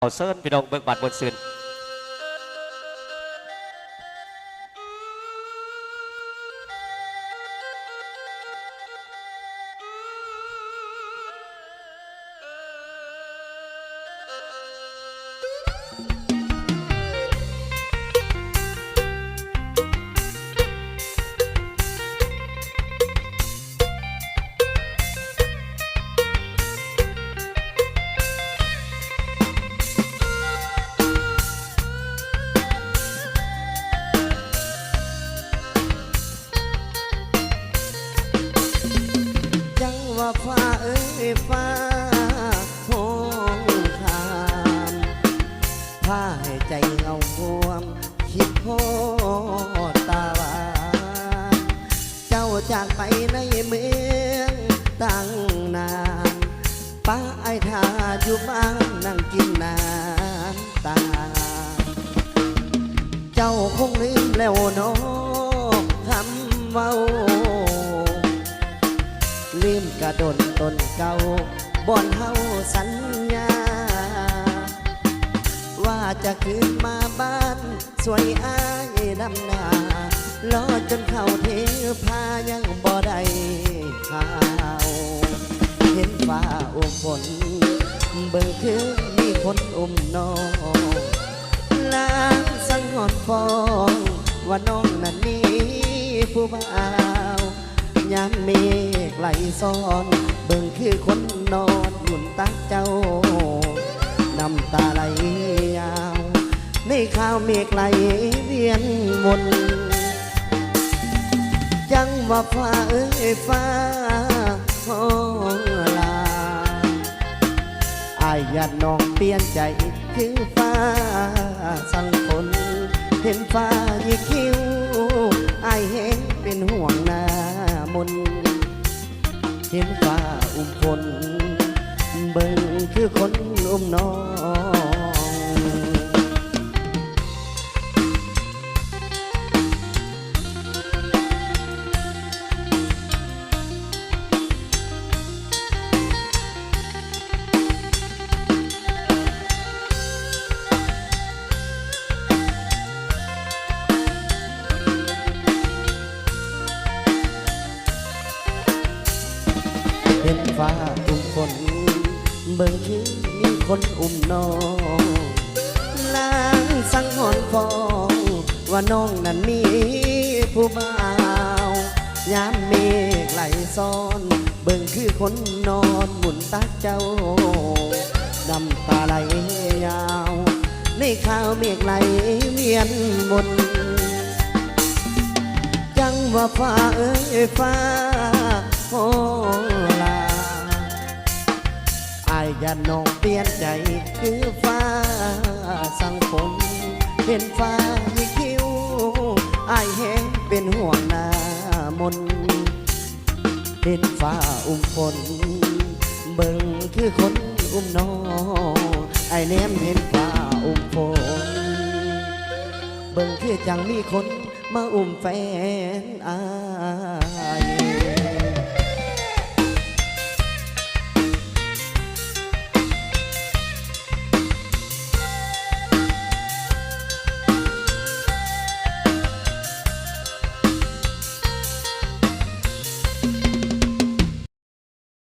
เอาเซิร์นพี่ อบฟ้าเอ้ยฟ้าห้องคามพาให้ใจเอาห่วม คิดโพตาวาเจ้าจากไปในเมืองตั้งนานป้าไอ้ทาอยู่บ้านนั่งกินน้ำตา เจ้าคงลืมแล้วน้อคำเว้า ลืมกระดนต้นเก่าบ่อนเฮาสัญญา ว่าจะคืนมาบ้าน สวยอายดำนาล้อจนเข้าเทพายังบ่ได้ข่าวเห็นฟ้าอุ้มฝนเบิ่งคือมีคนอุ้มน้องลางสังหอนฟองว่าน้องนั้นมีผู้บ่าว ยามเมฆ ไหลซ้อน เบิ่งคือคนนอนหมุนตาเจ้า น้ำตาไหลยาว ในข้าวเมฆไหลเวียนวนจังว่าฟ้าเอ้ยฟ้าห้องลาอายญาติน้องเปลี่ยนใจคือฟ้าสั่งฝนเห็นฟ้ายีคิ้ว ห็นฟ้าอุ้มฝนเบิ่งคือคนอุ้มน้อง ฟ้าอุ้มฝนเบิ่งคือมีคนอุ้มน้องลางสังหอนฟองว่าน้องนั้นมีผู้บ่าวยามเมฆไหลซ้อน เบิ่งคือคนนอนหมุนตาเจ้าน้ำตาไหลยาว ในข้าวเมฆไหลเวียนวนจังว่าฟ้าเอ้ยฟ้าโอ้าอายอย่าน้องเปลี่ยนใจ คือฟ้าสั่งฝนเห็นฟ้ามีคิ้วอายเห็นเป็นห่วงหน้ามนเห็นฟ้าอุ้มฝนเบิ่งคือคนอุ้มน้องไอแนมเห็นฟ้าอุ้มฝนเบิ่งคือจังมีคนมาอุ้มแฟนอาย